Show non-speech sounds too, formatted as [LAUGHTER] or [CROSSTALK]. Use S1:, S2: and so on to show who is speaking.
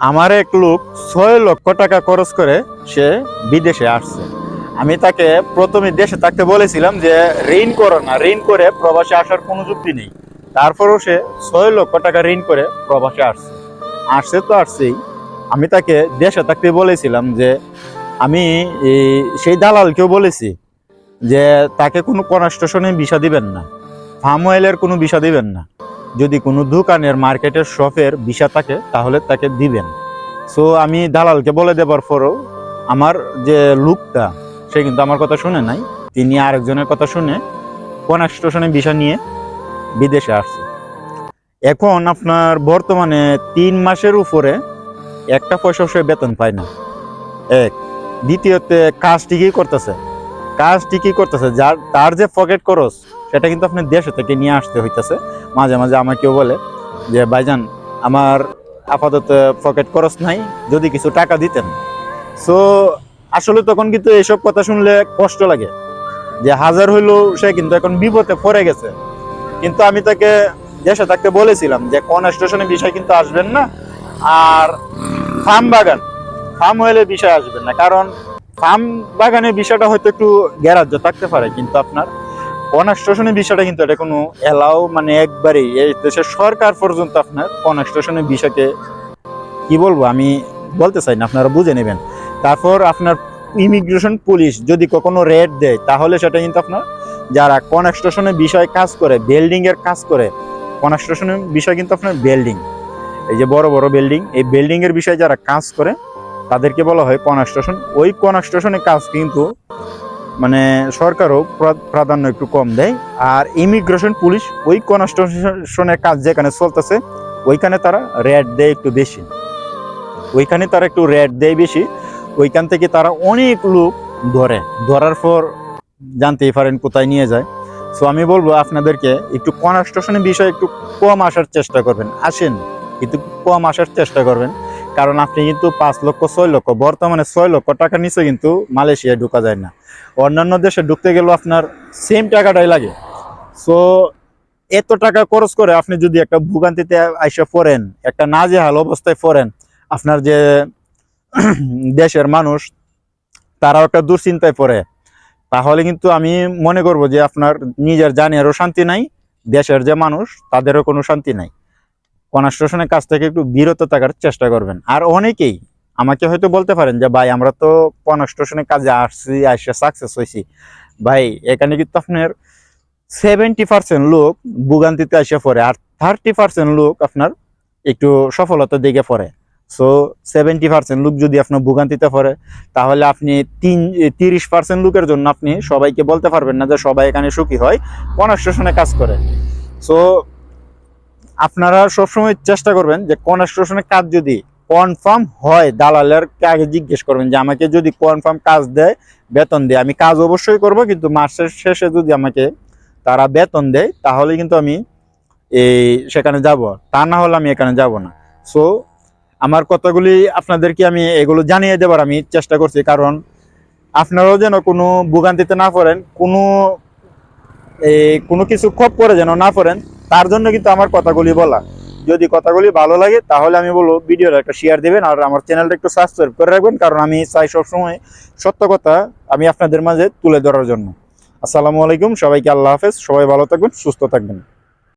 S1: আমার এক লোক ছয় লক্ষ টাকা খরচ করে সে বিদেশে আসছে। আমি তাকে প্রথমে দেশে থাকতে বলেছিলাম যে, ঋণ করো না, ঋণ করে প্রবাসে আসার কোনো যুক্তি নেই। তারপরও সে ছয় লক্ষ টাকা ঋণ করে প্রবাসে আসছে। আসছে তো আসছেই। আমি তাকে দেশে থাকতে বলেছিলাম যে, আমি সেই দালালকেও বলেছি যে, তাকে কোনো কনস্ট্রাকশনে বিষা দিবেন না। ফার্ম অয়েলের কোনো বিষা দিবেন না। যদি কোনো দোকানের মার্কেটের শপের বিষা থাকে, তাহলে তাকে দিবেন। সো আমি দালালকে বলে দেবার পরও আমার যে লুকটা, সে কিন্তু আমার কথা শুনে নাই। তিনি আরেকজনের কথা শুনে কনস্ট্রাকশনে বিষা নিয়ে বিদেশে আসছে। এখন আপনার বর্তমানে তিন মাসের উপরে একটা পয়সা সে বেতন পায় না। এক। দ্বিতীয়তে কাজ ঠিকই করতেছে? কাজ ঠিকই করতেছে? যার, তার যে পকেট খরচ সেটা কিন্তু আপনার দেশে থেকে নিয়ে আসতে হইতেছে। মাঝে মাঝে আমাকেও বলে যে, ভাইজান, আমার আপাতত পকেট খরচ নাই, যদি কিছু টাকা দিতেন। সো আসলে তখন কিন্তু এসব কথা শুনলে কষ্ট লাগে। যে, হাজার হইলেও সে কিন্তু এখন বিপদে পড়ে গেছে। কিন্তু আমি তাকে দেশে থাকতে বলেছিলাম যে, কোন স্টেশনে বিষয় কিন্তু আসবেন না, আর ফার্ম বাগান, ফার্ম হইলে বিষয় আসবেন না। কারণ ফার্ম বাগানের বিষয়টা হয়তো একটু গ্যারাজ্য থাকতে পারে কিন্তু আপনার কনস্ট্রাকশনের বিষয়টা কিন্তু এটা কোনো এলাও মানে একবারেই এই দেশের সরকার পর্যন্ত আপনার কনস্ট্রাকশনের বিষয়কে কি বলব, আমি বলতে চাই না, আপনারা বুঝে নেবেন। তারপর আপনার ইমিগ্রেশন পুলিশ যদি কখনো রেড দেয়, তাহলে সেটা কিন্তু আপনার যারা কনস্ট্রাকশনের বিষয়ে কাজ করে বিল্ডিং এর কাজ করে কনস্ট্রাকশনের বিষয় কিন্তু আপনার বিল্ডিং এই যে বড় বড় বিল্ডিং এই বিল্ডিং এর বিষয়ে যারা কাজ করে, তাদেরকে বলা হয় কনস্ট্রাকশন ওই কনস্ট্রাকশনের কাজ কিন্তু মানে সরকারও প্রা- প্রাধান্য একটু কম দেয়। আর ইমিগ্রেশন পুলিশ ওই কনস্ট্রাকশনের কাজ যেখানে চলতেছে, ওইখানে তারা রেট দেয় একটু বেশি। ওইখানে তারা একটু রেট দেয় বেশি, ওইখান থেকে তারা অনেক লোক ধরে। ধরার পর জানতেই পারেন কোথায় নিয়ে যায়। সো আমি বলব আপনাদেরকে একটু কনস্ট্রাকশনের বিষয়ে একটু কম আসার চেষ্টা করবেন। আসেন কিন্তু কম আসার চেষ্টা করবেন। কারণ আপনি কিন্তু পাঁচ লক্ষ, ছয় লক্ষ, বর্তমানে ছয় লক্ষ টাকা নিচে কিন্তু মালয়েশিয়ায় ঢুকা যায় না। অন্যান্য দেশে ঢুকতে গেলেও আপনার সেম টাকাটাই লাগে। সো এত টাকা খরচ করে আপনি যদি একটা ভোগান্তিতে আইসে পড়েন, একটা নাজেহাল অবস্থায় পড়েন, আপনার যে [CLEARS THROAT] দেশের মানুষ, তারাও একটা দুশ্চিন্তায় পড়ে। তাহলে কিন্তু আমি মনে করব যে আপনার নিজের জানেরও শান্তি নাই, দেশের যে মানুষ, তাদেরও কোনো শান্তি নাই। কনস্ট্রাকশনের কাছ থেকে একটু বিরত থাকার চেষ্টা করবেন। আর অনেকেই আমাকে হয়তো বলতে পারেন যে, ভাই, আমরা তো কনস্ট্রাকশনের কাজে আসছি, আসে সাকসেস হয়েছি ভাই, এখানে কিন্তু আপনার সেভেন্টি পার্সেন্ট লোক ভোগান্তিতে আসে পড়ে আর থার্টি পার্সেন্ট লোক আপনার একটু সফলতার দিকে পড়ে। সো সেভেন্টি পার্সেন্ট লোক যদি আপনার ভোগান্তিতে পড়ে, তাহলে আপনি তিন, তিরিশ পার্সেন্ট লোকের জন্য আপনি সবাইকে বলতে পারবেন না যে, সবাই এখানে সুখী হয় কনস্ট্রাকশনে কাজ করে। সো আপনারা সবসময় চেষ্টা করবেন যে কনস্ট্রাকশনের কাজ যদি কনফার্ম হয়, দালালের আগে জিজ্ঞেস করবেন যে আমাকে যদি কনফার্ম কাজ দেয়, বেতন দেয়। আমি কাজ অবশ্যই করব, কিন্তু মাসের শেষে যদি আমাকে তারা বেতন দেয়, তাহলে কিন্তু আমি এই সেখানে যাব। তা না হলে আমি এখানে যাব না। সো আমার কথাগুলি আপনাদেরকে আমি এগুলো জানিয়ে দেবার আমি চেষ্টা করছি, কারণ আপনারাও যেন কোনো ভোগান্তিতে না পড়েন, কোনো কোনো কিছু খপ করে যেন না পড়েন তার জন্য কিন্তু আমার কথাগুলি বলা। যদি কথাগুলি ভালো লাগে, তাহলে আমি বলব ভিডিওটা একটা শেয়ার দেবেন আর আমার চ্যানেলটা একটু সাবস্ক্রাইব করে রাখবেন, কারণ আমি চাই সবসময় সত্য কথা আমি আপনাদের মাঝে তুলে ধরার জন্য। আসসালামু আলাইকুম, সবাইকে আল্লাহ হাফেজ, সবাই ভালো থাকবেন, সুস্থ থাকবেন।